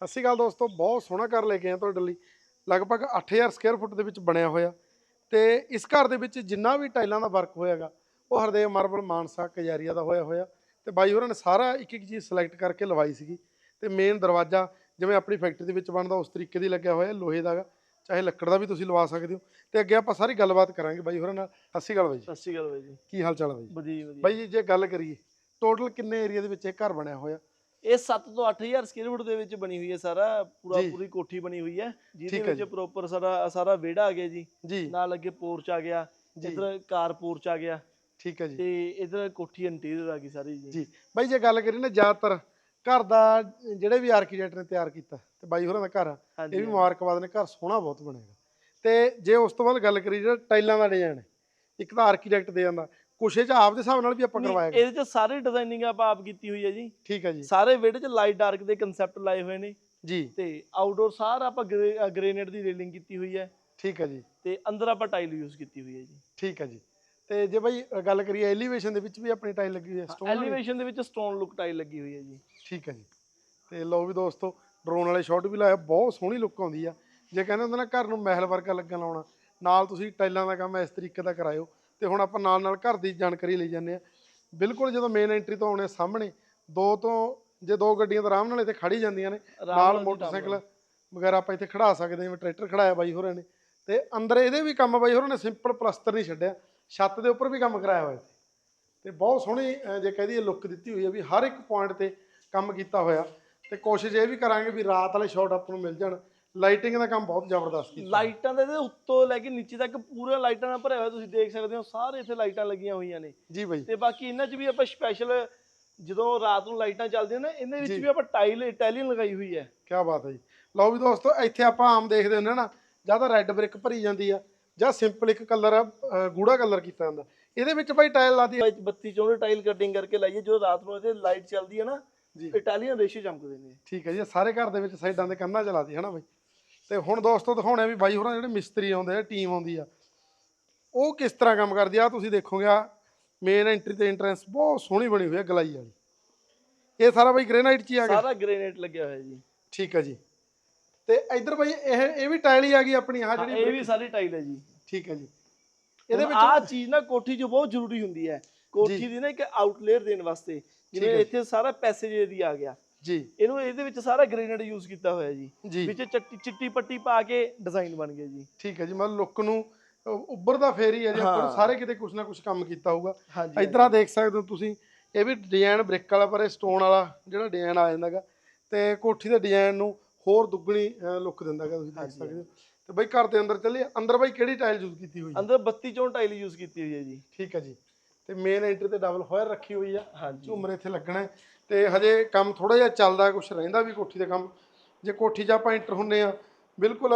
ਸਤਿ ਸ਼੍ਰੀ ਅਕਾਲ ਦੋਸਤੋ ਬਹੁਤ ਸੋਹਣਾ ਘਰ ਲੈ ਕੇ ਆਏ ਤੁਹਾਡੇ ਲਈ। ਲਗਭਗ 8000 ਸਕੁਅਰ ਫੁੱਟ ਦੇ ਵਿੱਚ ਬਣਿਆ ਹੋਇਆ। ਤੇ ਇਸ ਘਰ ਦੇ ਵਿੱਚ ਜਿੰਨਾ ਵੀ ਟਾਈਲਾਂ ਦਾ ਵਰਕ ਹੋਇਆਗਾ ਉਹ ਹਰਦੇਵ ਮਾਰਬਲ ਮਾਨਸਾ ਕਜਾਰੀਆ ਦਾ ਹੋਇਆ ਹੋਇਆ। ਤੇ ਬਾਈ ਹੋਰਾਂ ਨੇ ਸਾਰਾ ਇੱਕ ਇੱਕ ਚੀਜ਼ ਸਿਲੈਕਟ ਕਰਕੇ ਲਵਾਈ ਸੀਗੀ। ਤੇ ਮੇਨ ਦਰਵਾਜ਼ਾ ਜਿਵੇਂ ਆਪਣੀ ਫੈਕਟਰੀ ਦੇ ਵਿੱਚ ਬਣਦਾ ਉਸ ਤਰੀਕੇ ਦੀ ਲੱਗਿਆ ਹੋਇਆ ਲੋਹੇ ਦਾ ਗਾ ਚਾਹੇ ਲੱਕੜ ਦਾ ਵੀ ਤੁਸੀਂ ਲਵਾ ਸਕਦੇ ਹੋ। ਤੇ ਅੱਗੇ ਆਪਾਂ ਸਾਰੀ ਗੱਲਬਾਤ ਕਰਾਂਗੇ ਬਾਈ ਹੋਰਾਂ ਨਾਲ। ਸਤਿ ਸ਼੍ਰੀ ਅਕਾਲ ਬਾਈ ਜੀ। ਸਤਿ ਸ਼੍ਰੀ ਅਕਾਲ ਬਾਈ ਜੀ। ਕੀ ਹਾਲ ਚਾਲ ਹੈ ਬਾਈ ਜੀ? ਵਧੀਆ ਵਧੀਆ। ਬਾਈ ਜੀ ਜੇ ਗੱਲ ਕਰੀਏ ਟੋਟਲ ਕਿੰਨੇ ਏਰੀਆ ਦੇ ਵਿੱਚ ਇਹ ਘਰ ਬਣਿਆ ਹੋਇਆ? ਇਹ 7 ਤੋਂ 8000 ਸਕੁਅਰ ਫੁੱਟ ਦੇ ਵਿੱਚ ਬਣੀ ਹੋਈ ਹੈ ਸਾਰਾ ਪੂਰਾ। ਪੂਰੀ ਕੋਠੀ ਬਣੀ ਹੋਈ ਹੈ ਜਿਹਦੇ ਵਿੱਚ ਪ੍ਰੋਪਰ ਸਾਰਾ ਸਾਰਾ ਵਿਹੜਾ ਆ ਗਿਆ ਜੀ। ਨਾਲ ਅੱਗੇ ਪੋਰਚ ਆ ਗਿਆ। ਇਧਰ ਕਾਰ ਪੋਰਚ ਆ ਗਿਆ। ਠੀਕ ਹੈ ਜੀ। ਤੇ ਇਧਰ ਕੋਠੀ ਇੰਟੀਰੀਅਰ ਆ ਗਈ ਸਾਰੀ ਜੀ। ਜੀ। ਬਾਈ ਜੇ ਗੱਲ ਕਰੀਏ ਨਾ ਜ਼ਿਆਦਾਤਰ ਘਰ ਦਾ ਜਿਹੜੇ ਵੀ ਆਰਕੀਟੈਕਟ ਨੇ ਤਿਆਰ ਕੀਤਾ ਤੇ ਬਾਈ ਹੋਰਾਂ ਦਾ ਘਰ ਇਹ ਵੀ ਮੁਬਾਰਕਬਾਦ ਨੇ ਘਰ ਸੋਹਣਾ ਬਹੁਤ ਬਣੇਗਾ। ਤੇ ਜੇ ਉਸ ਤੋਂ ਬਾਅਦ ਗੱਲ ਕਰੀਏ ਜਿਹੜਾ ਟਾਈਲਾਂ ਦਾ ਡਿਜ਼ਾਈਨ ਇੱਕ ਤਾਂ ਆਰਕੀਟੈਕਟ ਦੇ ਜਾਂਦਾ ਕੁਛ ਇਹ ਚ ਆਪ ਦੇ ਹਿਸਾਬ ਨਾਲ ਵੀ ਆਪਾਂ ਕਰਵਾਇਆ ਗਿਆ ਇਹਦੇ ਚ ਸਾਰੀ ਡਿਜ਼ਾਈਨਿੰਗ ਆਪਾਂ ਆਪ ਕੀਤੀ ਹੋਈ ਹੈ ਜੀ। ਠੀਕ ਹੈ ਜੀ। ਸਾਰੇ ਵਿਹੜੇ ਚ ਲਾਈਟ ਡਾਰਕ ਦੇ ਕਨਸੈਪਟ ਲਾਏ ਹੋਏ ਨੇ। ਜੀ। ਤੇ ਆਊਟਡੋਰ ਸਾਰਾ ਆਪਾਂ ਗ੍ਰੇਨੇਡ ਦੀ ਰੇਲਿੰਗ ਕੀਤੀ ਹੋਈ ਹੈ। ਠੀਕ ਹੈ ਜੀ। ਤੇ ਅੰਦਰ ਆਪਾਂ ਟਾਈਲ ਯੂਜ਼ ਕੀਤੀ ਹੋਈ ਹੈ ਜੀ। ਠੀਕ ਹੈ ਜੀ। ਤੇ ਜੇ ਬਾਈ ਅ, ਗੱਲ ਕਰੀਏ ਐਲੀਵੇਸ਼ਨ ਦੇ ਵਿੱਚ ਵੀ ਆਪਣੀ ਟਾਈਲ ਲੱਗੀ ਹੋਈ ਹੈ stone ਵਾਲੀ? ਐਲੀਵੇਸ਼ਨ ਦੇ ਵਿੱਚ ਸਟੋਨ ਲੁੱਕ ਟਾਈਲ ਲੱਗੀ ਹੋਈ ਹੈ ਜੀ। ਠੀਕ ਹੈ ਜੀ। ਤੇ ਲਓ ਵੀ ਦੋਸਤੋ ਡਰੋਨ ਵਾਲੇ ਸ਼ਾਟ ਵੀ ਲਾਇਆ ਬਹੁਤ ਸੋਹਣੀ ਲੁੱਕ ਆਉਂਦੀ ਆ। ਜੇ ਕਹਿੰਦੇ ਹੁੰਦੇ ਨਾ ਘਰ ਨੂੰ ਮਹਿਲ ਵਰਗਾ ਲੱਗਣ ਲਾਉਣਾ ਨਾਲ ਤੁਸੀਂ ਟਾਈਲਾਂ ਦਾ ਕੰਮ ਇਸ ਤਰੀਕੇ ਦਾ ਕਰਾਇਓ। ਤੇ ਹੁਣ ਆਪਾਂ ਨਾਲ ਨਾਲ ਘਰ ਦੀ ਜਾਣਕਾਰੀ ਲਈ ਜਾਂਦੇ ਆ ਬਿਲਕੁਲ ਜਦੋਂ ਮੇਨ ਐਂਟਰੀ ਤੋਂ ਆਉਣੇ ਸਾਹਮਣੇ ਦੋ ਤੋਂ ਜੇ ਦੋ ਗੱਡੀਆਂ ਤਾਂ ਆਰਾਮ ਨਾਲ ਇੱਥੇ ਖੜੀ ਜਾਂਦੀਆਂ ਨੇ ਨਾਲ ਮੋਟਰਸਾਈਕਲ ਵਗੈਰਾ ਆਪਾਂ ਇੱਥੇ ਖੜਾ ਸਕਦੇ ਹਾਂ ਟਰੈਕਟਰ ਖੜਾਇਆ ਬਾਈ ਹੋਰਾਂ ਨੇ। ਤੇ ਅੰਦਰ ਇਹਦੇ ਵੀ ਕੰਮ ਬਾਈ ਹੋਰਾਂ ਨੇ ਸਿੰਪਲ ਪਲਸਤਰ ਨਹੀਂ ਛੱਡਿਆ ਛੱਤ ਦੇ ਉੱਪਰ ਵੀ ਕੰਮ ਕਰਾਇਆ ਹੋਇਆ ਇੱਥੇ। ਤੇ ਬਹੁਤ ਸੋਹਣੀ ਜੇ ਕਹਦੀ ਲੁੱਕ ਦਿੱਤੀ ਹੋਈ ਹੈ ਵੀ ਹਰ ਇੱਕ ਪੁਆਇੰਟ ਤੇ ਕੰਮ ਕੀਤਾ ਹੋਇਆ। ਤੇ ਕੋਸ਼ਿਸ਼ ਇਹ ਵੀ ਕਰਾਂਗੇ ਵੀ ਰਾਤ ਵਾਲੇ ਸ਼ਾਟ ਆਪਾਂ ਨੂੰ ਮਿਲ ਜਾਣ। ਲਾਈਟਿੰਗ ਦਾ ਕੰਮ ਬਹੁਤ ਜ਼ਬਰਦਸਤ ਕੀਤਾ। ਲਾਈਟਾਂ ਦੇ ਉੱਤੋਂ ਲੈ ਕੇ ਨੀਚੇ ਤੱਕ ਪੂਰਾ ਲਾਈਟਾਂ ਨਾਲ ਭਰਿਆ ਹੋਇਆ ਤੁਸੀਂ ਦੇਖ ਸਕਦੇ ਹੋ ਸਾਰੇ ਇੱਥੇ ਲਾਈਟਾਂ ਲੱਗੀਆਂ ਹੋਈਆਂ ਨੇ। ਜੀ ਬਾਈ। ਤੇ ਬਾਕੀ ਇਹਨਾਂ 'ਚ ਵੀ ਆਪਾਂ ਸਪੈਸ਼ਲ ਜਦੋਂ ਰਾਤ ਨੂੰ ਲਾਈਟਾਂ ਚੱਲਦੀਆਂ ਨੇ ਇਹਦੇ ਵਿੱਚ। ਵੀ ਆਪਾਂ ਟਾਈਲ ਇਟਾਲੀਅਨ ਲਗਾਈ ਹੋਈ ਹੈ। ਕੀ ਬਾਤ ਹੈ ਜੀ। ਲਓ ਵੀ ਦੋਸਤੋ ਇੱਥੇ ਆਪਾਂ ਆਮ ਦੇਖਦੇ ਹੁੰਦੇ ਨਾ ਜਾਂ ਤਾਂ ਰੈੱਡ ਬ੍ਰਿਕ ਭਰੀ ਜਾਂਦੀ ਆ ਜਾਂ ਸਿੰਪਲ ਇੱਕ ਕਲਰ ਗੂੜਾ ਕਲਰ ਕੀਤਾ ਜਾਂਦਾ। ਇਹਦੇ ਵਿੱਚ ਬਾਈ ਟਾਇਲ ਲਾਦੀ ਵਿੱਚ 32 ਚੌਂਹਠ ਟਾਈਲ ਕਟਿੰਗ ਕਰਕੇ ਲਾਈਏ ਜਦੋਂ ਰਾਤ ਨੂੰ ਇਹਦੇ ਲਾਈਟ ਚੱਲਦੀ ਹੈ ਨਾ ਜੀ। ਇਟਾਲੀਅਨ ਰੇਸ਼ੇ ਚਮਕਦੇ ਨੇ। ਠੀਕ ਹੈ ਜੀ ਸਾਰੇ ਘਰ ਦੇ ਵਿੱਚ ਸਾਈਡਾਂ ਦੇ ਕੰਨਾਂ ਚਲਾਦੀ ਹੈ ਨਾ ਬਾਈ? ਤੇ ਹੁਣ ਦੋਸਤੋ ਦਿਖਾਉਣੇ ਆ ਵੀ ਬਾਈ ਹੋਰਾਂ ਜਿਹੜੇ ਮਿਸਤਰੀ ਆਉਂਦੇ ਆ ਟੀਮ ਆਉਂਦੀ ਆ। ਉਹ ਕਿਸ ਤਰ੍ਹਾਂ ਕੰਮ ਕਰਦੀ ਆ? ਤੁਸੀਂ ਦੇਖੋਗੇ ਆ ਮੇਨ ਐਂਟਰੀ ਤੇ ਐਂਟਰੈਂਸ ਬਹੁਤ ਸੋਹਣੀ ਬਣੀ ਹੋਈ ਹੈ ਗਲਾਈ ਵਾਲੀ। ਇਹ ਸਾਰਾ ਬਾਈ ਗ੍ਰੇਨਾਈਟ ਚ ਹੀ ਆ ਗਿਆ। ਸਾਰਾ ਗ੍ਰੇਨਾਈਟ ਲੱਗਿਆ ਹੋਇਆ ਜੀ। ਠੀਕ ਹੈ ਜੀ। ਤੇ ਇੱਧਰ ਬਾਈ ਇਹ ਇਹ ਵੀ ਟਾਇਲ ਹੀ ਆ ਗਈ ਆਪਣੀ ਆ ਜਿਹੜੀ ਇਹ ਵੀ ਸਾਰੀ ਟਾਈਲ ਹੈ ਜੀ। ਠੀਕ ਹੈ ਜੀ। ਇਹਦੇ ਵਿੱਚ ਆਹ ਚੀਜ਼ ਨਾ ਕੋਠੀ 'ਚ ਬਹੁਤ ਜ਼ਰੂਰੀ ਹੁੰਦੀ ਹੈ। ਕੋਠੀ ਦੀ ਨਾ ਇੱਕ ਆਊਟਲੇਅਰ ਦੇਣ ਵਾਸਤੇ ਜਿਵੇਂ। ਇੱਥੇ ਸਾਰਾ ਪੈਸੇਜ ਏਰੀਆ ਆ ਗਿਆ। ਜੀ। ਇਹਨੂੰ ਇਹਦੇ ਵਿੱਚ ਸਾਰਾ ਗ੍ਰੇਨਾਈਟ ਯੂਜ਼ ਕੀਤਾ ਹੋਇਆ ਜੀ। ਵਿੱਚ ਚੱਟੀ ਪੱਟੀ ਪਾ ਕੇ ਡਿਜ਼ਾਈਨ ਬਣ ਗਿਆ ਜੀ। ਠੀਕ ਹੈ ਜੀ ਮਤਲਬ ਲੁੱਕ ਨੂੰ ਉੱਭਰਦਾ ਫੇਰ ਹੀ ਹੈ ਜੀ। ਆਪਾਂ। ਸਾਰੇ ਕਿਤੇ ਕੁਛ ਨਾ ਕੁਛ ਕੰਮ ਕੀਤਾ ਹੋਊਗਾ। ਇਧਰ ਦੇਖ ਸਕਦੇ ਹੋ ਤੁਸੀਂ ਇਹ ਵੀ ਡਿਜ਼ਾਈਨ ਬ੍ਰਿਕ ਵਾਲਾ ਪਰ ਇਹ ਸਟੋਨ ਵਾਲਾ ਜਿਹੜਾ ਡਿਜ਼ਾਈਨ ਆ ਜਾਂਦਾਗਾ ਤੇ ਕੋਠੀ ਦੇ ਡਿਜ਼ਾਈਨ ਨੂੰ ਹੋਰ ਦੁੱਗਣੀ ਲੁੱਕ ਦਿੰਦਾਗਾ ਤੁਸੀਂ ਦੇਖ। ਸਕਦੇ ਹੋ। ਤੇ ਬਈ ਘਰ ਦੇ ਅੰਦਰ ਚੱਲੀਏ। ਅੰਦਰ ਬਈ ਕਿਹੜੀ ਟਾਈਲ ਯੂਜ਼ ਕੀਤੀ ਹੋਈ ਹੈ? ਅੰਦਰ 32 ਚੋਂ ਟਾਈਲ ਯੂਜ਼ ਕੀਤੀ ਹੋਈ ਹੈ ਜੀ। ਠੀਕ ਹੈ ਜੀ। ਤੇ ਮੇਨ ਐਂਟਰੀ ਤੇ ਡਬਲ ਹੋਇਰ ਰੱਖੀ ਹੋਈ ਆ। ਹਾਂਜੀ। ਝੂਮਰ ਇੱਥੇ ਲੱਗਣਾ ਤੇ ਹਜੇ ਕੰਮ ਥੋੜਾ ਜਿਹਾ ਚੱਲਦਾ ਕੁਝ ਰਹਿੰਦਾ ਵੀ ਕੋਠੀ ਦੇ ਕੰਮ। ਜੇ ਕੋਠੀ 'ਚ ਆਪਾਂ ਐਂਟਰ ਹੁੰਨੇ ਆ ਬਿਲਕੁਲ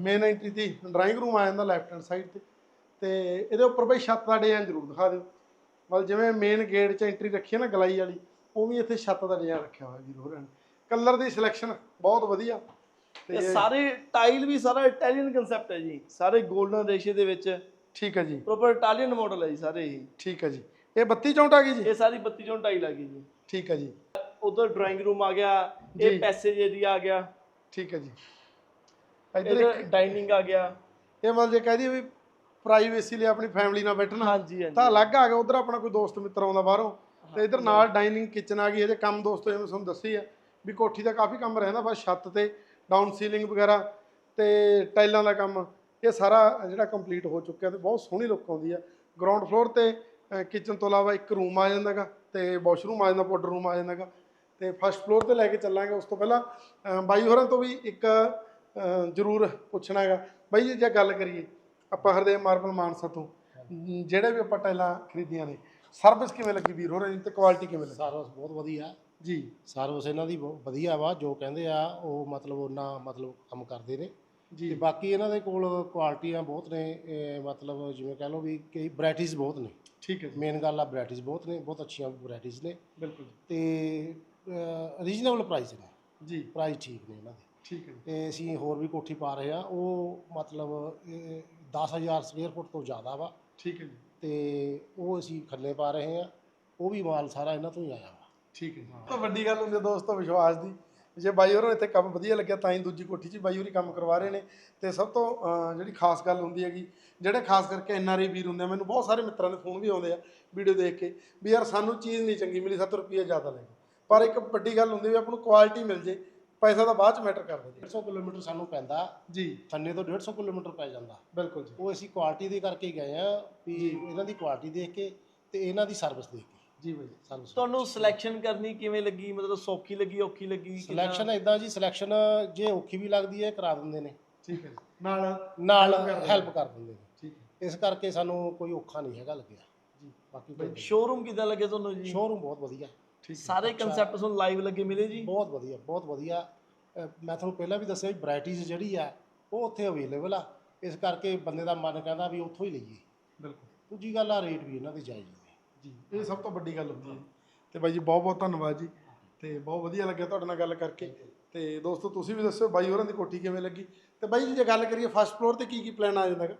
ਮੇਨ ਐਂਟਰੀ ਤੇ ਡਰਾਇੰਗ ਰੂਮ ਆ ਜਾਂਦਾ ਲੈਫਟ ਹੈਂਡ ਸਾਈਡ ਤੇ। ਤੇ ਇਹਦੇ ਉੱਪਰ ਬਈ ਛੱਤ ਦਾ ਡਿਜ਼ਾਈਨ ਜ਼ਰੂਰ ਦਿਖਾ ਦਿਓ। ਮਤਲਬ ਜਿਵੇਂ ਮੇਨ ਗੇਟ 'ਚ ਐਂਟਰੀ ਰੱਖੀ ਹੈ ਨਾ ਗਲਾਈ ਵਾਲੀ ਉਵੇਂ ਇੱਥੇ ਛੱਤ ਦਾ ਡਿਜ਼ਾਈਨ ਰੱਖਿਆ ਹੋਇਆ ਵੀਰ ਹੋਰਾਂ ਕਲਰ ਦੀ ਸਿਲੈਕਸ਼ਨ ਬਹੁਤ ਵਧੀਆ। ਇਹ ਸਾਰੇ ਟਾਈਲ ਵੀ ਸਾਰਾ ਇਟਾਲੀਅਨ ਕਨਸੈਪਟ ਹੈ ਜੀ। ਸਾਰੇ 골ਡਨ ਰੇਸ਼ੇ ਦੇ ਵਿੱਚ ਠੀਕ ਹੈ ਜੀ। ਪ੍ਰੋਪਰ ਇਟਾਲੀਅਨ ਮਾਡਲ ਹੈ ਜੀ ਸਾਰੇ ਇਹ। ਠੀਕ ਹੈ ਜੀ। ਇਹ 32 ਚੌਂਟ ਆ ਗਈ ਜੀ? ਇਹ ਸਾਰੀ 32 ਚੋਂ ਟਾਈਲ ਆ ਗਈ ਜੀ। ਠੀਕ ਹੈ ਜੀ। ਉਧਰ ਡਰਾਇੰਗ ਰੂਮ ਆ ਗਿਆ। ਇਹ ਪੈਸੇਜ ਏਰੀਆ ਆ ਗਿਆ। ਠੀਕ ਹੈ ਜੀ। ਇੱਧਰ ਇਧਰ ਡਾਈਨਿੰਗ ਆ ਗਿਆ। ਇਹ ਮਤਲਬ ਜੇ ਕਹਦੀ ਵੀ ਪ੍ਰਾਈਵੇਸੀ ਲਈ ਆਪਣੀ ਫੈਮਿਲੀ ਨਾਲ ਬੈਠਣਾ ਹਾਂਜੀ ਹਾਂਜੀ। ਤਾਂ ਅਲੱਗ ਆ ਗਿਆ। ਉਧਰ ਆਪਣਾ ਕੋਈ ਦੋਸਤ ਮਿੱਤਰ ਆਉਂਦਾ ਬਾਹਰੋਂ ਤੇ ਇਧਰ ਨਾਲ ਡਾਈਨਿੰਗ ਕਿਚਨ ਆ ਗਈ। ਇਹਦੇ ਕੰਮ ਦੋਸਤੋ ਜਿਵੇਂ ਤੁਹਾਨੂੰ ਦੱਸੀ ਆ ਵੀ ਕੋਠੀ ਦਾ ਕਾਫੀ ਕੰਮ ਰਹਿੰਦਾ ਬਸ ਛੱਤ ਤੇ ਡਾਊਨ ਸੀਲਿੰਗ ਵਗੈਰਾ ਤੇ ਟਾਈਲਾਂ ਦਾ ਕੰਮ। ਇਹ ਸਾਰਾ ਜਿਹੜਾ ਕੰਪਲੀਟ ਹੋ ਚੁੱਕਿਆ ਤੇ ਬਹੁਤ ਸੋਹਣੀ ਲੁੱਕ ਆਉਂਦੀ ਆ। ਗਰਾਊਂਡ ਫਲੋਰ ਤੇ ਕਿਚਨ ਤੋਂ ਇਲਾਵਾ ਇੱਕ ਰੂਮ ਆ ਜਾਂਦਾਗਾ ਤੇ ਵਾਸ਼ਰੂਮ ਆ ਜਾਂਦਾ ਪਾਊਡਰ ਰੂਮ ਆ ਜਾਂਦਾਗਾ ਤੇ ਫਸਟ ਫਲੋਰ ਤੇ ਲੈ ਕੇ ਚੱਲਾਂਗੇ। ਉਸ ਤੋਂ ਪਹਿਲਾਂ ਬਾਈ ਹੋਰਾਂ ਤੋਂ ਵੀ ਇੱਕ ਜ਼ਰੂਰ ਪੁੱਛਣਾ ਹੈਗਾ। ਬਾਈ ਜੀ ਜੇ ਗੱਲ ਕਰੀਏ ਆਪਾਂ ਹਰਦੇਵ ਮਾਰਬਲ ਮਾਨਸਾ ਤੋਂ ਜਿਹੜੇ ਵੀ ਆਪਾਂ ਟਾਈਲਾਂ ਖਰੀਦੀਆਂ ਨੇ ਸਰਵਿਸ ਕਿਵੇਂ ਲੱਗੀ ਵੀਰ ਹੋਰਾਂ ਦੀ ਤੇ ਕੁਆਲਿਟੀ ਕਿਵੇਂ ਲੱਗੀ? ਸਰਵਿਸ ਬਹੁਤ ਵਧੀਆ। ਜੀ। ਸਰਵਿਸ ਇਹਨਾਂ ਦੀ ਬਹੁਤ ਵਧੀਆ ਵਾ ਜੋ ਕਹਿੰਦੇ ਆ ਉਹ ਮਤਲਬ ਉਹਨਾਂ ਮਤਲਬ ਕੰਮ ਕਰਦੇ ਨੇ। ਤੇ ਜੀ ਬਾਕੀ ਇਹਨਾਂ ਦੇ ਕੋਲ ਕੁਆਲਿਟੀਆਂ ਬਹੁਤ ਨੇ ਇਹ ਮਤਲਬ ਜਿਵੇਂ ਕਹ ਲਓ ਵੀ ਕਈ ਵੈਰਾਈਟੀਜ਼ ਬਹੁਤ ਨੇ। ਠੀਕ ਹੈ ਜੀ। ਮੇਨ ਗੱਲ ਆ ਵੈਰਾਈਟੀਜ਼ ਬਹੁਤ ਨੇ ਬਹੁਤ ਅੱਛੀਆਂ ਵੈਰਾਈਟੀਜ਼ ਨੇ। ਬਿਲਕੁਲ ਤੇ ਰੀਜਨੇਬਲ ਪ੍ਰਾਈਸ ਨੇ। ਜੀ। ਪ੍ਰਾਈਸ ਠੀਕ ਨੇ ਇਹਨਾਂ ਦੇ। ਠੀਕ ਹੈ ਤੇ ਅਸੀਂ ਹੋਰ ਵੀ ਕੋਠੀ ਪਾ ਰਹੇ ਆ ਉਹ ਮਤਲਬ ਇਹ 10000 ਸਕੁਅਰ ਫੁੱਟ ਤੋਂ ਜ਼ਿਆਦਾ ਵਾ। ਠੀਕ ਹੈ ਜੀ। ਤੇ ਉਹ ਅਸੀਂ ਖੱਲੇ ਪਾ ਰਹੇ ਆ ਉਹ ਵੀ ਮਾਲ ਸਾਰਾ ਇਹਨਾਂ ਤੋਂ ਹੀ ਆਇਆ ਵਾ। ਠੀਕ ਹੈ ਤਾਂ ਵੱਡੀ ਗੱਲ ਹੁੰਦੀ ਦੋਸਤੋ ਵਿਸ਼ਵਾਸ ਦੀ ਜੇ ਬਾਈ ਹੋਰਾਂ ਇੱਥੇ ਕੰਮ ਵਧੀਆ ਲੱਗਿਆ ਤਾਂ ਹੀ ਦੂਜੀ ਕੋਠੀ 'ਚ ਬਾਈ ਹੋਰੀ ਕੰਮ ਕਰਵਾ ਰਹੇ ਨੇ। ਤੇ ਸਭ ਤੋਂ ਅਹ, ਜਿਹੜੀ ਖਾਸ ਗੱਲ ਹੁੰਦੀ ਹੈਗੀ ਜਿਹੜੇ ਖਾਸ ਕਰਕੇ ਐਨਆਰਆਈ ਵੀਰ ਹੁੰਦੇ ਆ ਮੈਨੂੰ ਬਹੁਤ ਸਾਰੇ ਮਿੱਤਰਾਂ ਦੇ ਫੋਨ ਵੀ ਆਉਂਦੇ ਆ ਵੀਡੀਓ ਦੇਖ ਕੇ ਵੀ ਯਾਰ ਸਾਨੂੰ ਚੀਜ਼ ਨਹੀਂ ਚੰਗੀ ਮਿਲੀ 70 ਰੁਪਏ ਜ਼ਿਆਦਾ ਲੈ ਗਏ। ਪਰ ਇੱਕ ਵੱਡੀ ਗੱਲ ਹੁੰਦੀ ਵੀ ਆਪਾਂ ਨੂੰ ਕੁਆਲਿਟੀ ਮਿਲ ਜੇ ਪੈਸਾ ਤਾਂ ਬਾਅਦ ਚ ਮੈਟਰ ਕਰਦਾ ਜੀ। 150 ਕਿਲੋਮੀਟਰ ਸਾਨੂੰ ਪੈਂਦਾ ਜੀ। ਥੰਨੇ ਤੋਂ 150 ਕਿਲੋਮੀਟਰ ਪੈ ਜਾਂਦਾ। ਬਿਲਕੁਲ ਜੀ। ਉਹ ਅਸੀਂ ਕੁਆਲਿਟੀ ਦੇ ਕਰਕੇ ਹੀ ਗਏ ਆ ਵੀ ਇਹਨਾਂ ਦੀ ਕੁਆਲਿਟੀ ਦੇਖ ਕੇ ਤੇ ਇਹਨਾਂ ਦੀ ਸਰਵਿਸ ਦੇਖ ਕੇ। ਜੀ ਬਾਈ ਤੁਹਾਨੂੰ ਸਿਲੈਕਸ਼ਨ ਕਰਨੀ ਕਿਵੇਂ ਲੱਗੀ? ਮਤਲਬ ਸੌਖੀ ਲੱਗੀ ਔਖੀ ਲੱਗੀ? ਕਿੱਦਾਂ? ਸਿਲੈਕਸ਼ਨ ਇਦਾਂ ਜੀ ਸਿਲੈਕਸ਼ਨ ਜੇ ਔਖੀ ਵੀ ਲੱਗਦੀ ਹੈ ਕਰਾ ਦਿੰਦੇ ਨੇ। ਠੀਕ ਹੈ ਜੀ। ਨਾਲ ਨਾਲ Help ਕਰ ਦਿੰਦੇ ਹੈਲਪ ਕਰ ਦਿੰਦੇ ਨੇ। ਠੀਕ ਹੈ। ਇਸ ਕਰਕੇ ਸਾਨੂੰ ਕੋਈ ਔਖਾ ਨਹੀਂ ਹੈਗਾ ਲੱਗਿਆ। ਜੀ। ਬਾਕੀ ਕੋਈ ਸ਼ੋਰੂਮ ਕਿੱਦਾਂ ਲੱਗੇ ਤੁਹਾਨੂੰ ਜੀ? ਸ਼ੋਰੂਮ ਬਹੁਤ ਵਧੀਆ। ਠੀਕ ਹੈ। ਸਾਰੇ ਕਨਸੈਪਟ ਤੁਹਾਨੂੰ ਲਾਈਵ ਲੱਗੇ ਮਿਲੇ ਜੀ? ਬਹੁਤ ਵਧੀਆ ਬਹੁਤ ਵਧੀਆ। ਅਹ ਮੈਂ ਤੁਹਾਨੂੰ ਪਹਿਲਾਂ ਵੀ ਦੱਸਿਆ ਵੀ ਵੈਰਾਈਟੀਜ਼ ਜਿਹੜੀ ਆ ਉਹ ਉੱਥੇ ਅਵੇਲੇਬਲ ਆ। ਇਸ ਕਰਕੇ ਬੰਦੇ ਦਾ ਮਨ ਕਹਿੰਦਾ ਵੀ ਉੱਥੋਂ ਹੀ ਲਈਏ। ਬਿਲਕੁਲ। ਦੂਜੀ ਗੱਲ ਆ ਰੇਟ ਵੀ ਇਹਨਾਂ ਦੇ ਜਾਇਜ਼ ਨੇ ਜੀ ਇਹ ਸਭ ਤੋਂ ਵੱਡੀ ਗੱਲ ਹੁੰਦੀ ਹੈ ਤੇ ਬਾਈ ਜੀ ਬਹੁਤ ਬਹੁਤ ਧੰਨਵਾਦ ਜੀ। ਤੇ ਬਹੁਤ ਵਧੀਆ ਲੱਗਿਆ ਤੁਹਾਡੇ ਨਾਲ ਗੱਲ ਕਰਕੇ। ਤੇ ਦੋਸਤੋ ਤੁਸੀਂ ਵੀ ਦੱਸਿਓ ਬਾਈ ਹੋਰਾਂ ਦੀ ਕੋਠੀ ਕਿਵੇਂ ਲੱਗੀ। ਤੇ ਬਾਈ ਜੀ ਜੇ ਗੱਲ ਕਰੀਏ ਫਸਟ ਫਲੋਰ ਤੇ ਕੀ ਕੀ ਪਲਾਨ ਆ ਜਾਂਦਾ ਹੈਗਾ?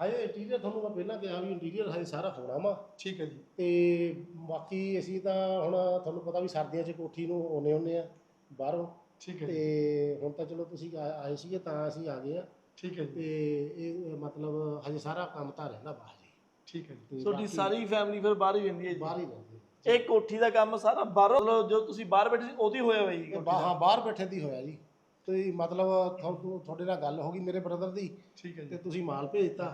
ਹਾਏ ਇੰਟੀਰੀਅਰ ਤੁਹਾਨੂੰ ਮੈਂ ਪਹਿਲਾਂ ਕਿਹਾ ਵੀ ਇੰਟੀਰੀਅਰ ਹਜੇ ਸਾਰਾ ਹੋਣਾ ਵਾ। ਠੀਕ ਹੈ ਜੀ। ਤੇ ਬਾਕੀ ਅਸੀਂ ਤਾਂ ਹੁਣ ਤੁਹਾਨੂੰ ਪਤਾ ਵੀ ਸਰਦੀਆਂ 'ਚ ਕੋਠੀ ਨੂੰ ਆਉਨੇ ਹੁੰਨੇ ਆ ਬਾਹਰੋਂ। ਠੀਕ ਹੈ ਜੀ। ਤੇ ਹੁਣ ਤਾਂ ਚਲੋ ਤੁਸੀਂ ਆ- ਆਏ ਸੀਗੇ ਤਾਂ ਅਸੀਂ ਆ ਗਏ ਆ। ਠੀਕ ਹੈ ਜੀ। ਤੇ ਇਹ ਮਤਲਬ ਹਜੇ ਸਾਰਾ ਕੰਮ ਤਾਂ ਰਹਿੰਦਾ ਬਾਹਰ ਠੀਕ ਹੈ ਜੀ। ਤੁਹਾਡੀ ਸਾਰੀ ਫੈਮਿਲੀ ਫਿਰ ਬਾਹਰ ਹੀ ਰਹਿੰਦੀ ਹੈ ਬਾਹਰ ਜੀ ਹੀ ਰਹਿੰਦੇ ਇਹ ਕੋਠੀ ਦਾ ਕੰਮ ਸਾਰਾ ਬਾਹਰੋਂ ਮਤਲਬ ਜੋ ਤੁਸੀਂ ਬਾਹਰ ਬੈਠੇ ਸੀ ਉਹਦੀ ਹੋਇਆ ਹੋਇਆ ਜੀ ਇਹ ਬਾ- ਹਾਂ ਬਾਹਰ ਬੈਠੇ ਦੀ ਹੋਇਆ ਜੀ। ਤੇ ਮਤਲਬ ਤੁਹਾਨੂੰ ਤੁਹਾਡੇ ਨਾਲ ਗੱਲ ਹੋ ਗਈ ਮੇਰੇ ਬ੍ਰਦਰ ਦੀ। ਠੀਕ ਹੈ ਤੇ ਜੀ ਤੁਸੀਂ ਮਾਲ ਭੇਜਤਾ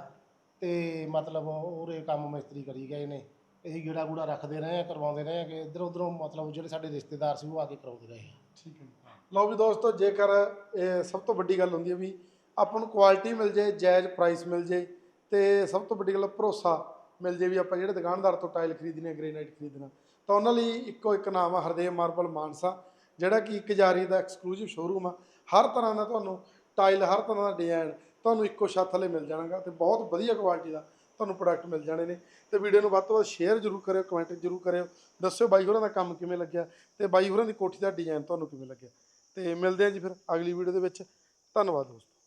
ਤੇ ਮਤਲਬ ਉਹਰੇ ਕੰਮ ਮਿਸਤਰੀ ਕਰੀ ਗਏ ਨੇ। ਅਸੀਂ ਗੇੜਾ ਗੂੜਾ ਰੱਖਦੇ ਰਹੇ ਆ ਕਰਵਾਉਂਦੇ ਰਹੇ ਆ ਕਿ ਇੱਧਰ ਉੱਧਰੋਂ ਮਤਲਬ ਜਿਹੜੇ ਸਾਡੇ ਰਿਸ਼ਤੇਦਾਰ ਸੀ ਉਹ ਆ ਕੇ ਕਰਾਉਂਦੇ ਰਹੇ ਆ। ਠੀਕ ਹੈ ਜੀ। ਲਓ ਵੀ ਦੋਸਤੋ ਜੇਕਰ ਇਹ ਸਭ ਤੋਂ ਵੱਡੀ ਗੱਲ ਹੁੰਦੀ ਹੈ ਵੀ ਆਪਾਂ ਨੂੰ ਕੁਆਲਿਟੀ ਮਿਲ ਜੇ ਜਾਇਜ਼ ਪ੍ਰਾਈਸ ਮਿਲ ਜੇ ਤੇ ਸਭ ਤੋਂ ਵੱਡੀ ਗੱਲ ਭਰੋਸਾ ਮਿਲ ਜੇ ਵੀ ਆਪਾਂ ਜਿਹੜੇ ਦੁਕਾਨਦਾਰ ਤੋਂ ਟਾਈਲ ਖਰੀਦਣੇ ਗ੍ਰੇਨਾਈਟ ਖਰੀਦਣਾ। ਤਾਂ ਉਹਨਾਂ ਲਈ ਇੱਕੋ ਇੱਕ ਨਾਮ ਆ, ਹਰਦੇਵ ਮਾਰਬਲ ਮਾਨਸਾ, ਜਿਹੜਾ ਕਿ ਇੱਕ ਦਾ ਐਕਸਕਲੂਸਿਵ ਸ਼ੋਰੂਮ ਆ। ਹਰ ਤਰ੍ਹਾਂ ਦਾ ਤੁਹਾਨੂੰ ਟਾਈਲ ਹਰ ਤਰ੍ਹਾਂ ਦਾ ਡਿਜ਼ਾਈਨ ਤੁਹਾਨੂੰ ਇੱਕੋ ਛੱਤ ਥੱਲੇ ਮਿਲ ਜਾਣਾਗਾ ਤੇ ਬਹੁਤ ਵਧੀਆ ਕੁਆਲਿਟੀ ਦਾ ਤੁਹਾਨੂੰ ਪ੍ਰੋਡਕਟ ਮਿਲ ਜਾਣੇ ਨੇ। ਤੇ ਵੀਡੀਓ ਨੂੰ ਵੱਧ ਤੋਂ ਵੱਧ ਸ਼ੇਅਰ ਜ਼ਰੂਰ ਕਰਿਓ ਕਮੈਂਟ ਜ਼ਰੂਰ ਕਰਿਓ। ਦੱਸਿਓ ਬਾਈ ਹੋਰਾਂ ਦਾ ਕੰਮ ਕਿਵੇਂ ਲੱਗਿਆ ਤੇ ਬਾਈ ਹੋਰਾਂ ਦੀ ਕੋਠੀ ਦਾ ਡਿਜ਼ਾਈਨ ਤੁਹਾਨੂੰ ਕਿਵੇਂ ਲੱਗਿਆ। ਤੇ ਮਿਲਦੇ ਹਾਂ ਜੀ ਫਿਰ ਅਗਲੀ ਵੀਡੀਓ ਦੇ ਵਿੱਚ। ਧੰਨਵਾਦ ਦੋਸਤੋ।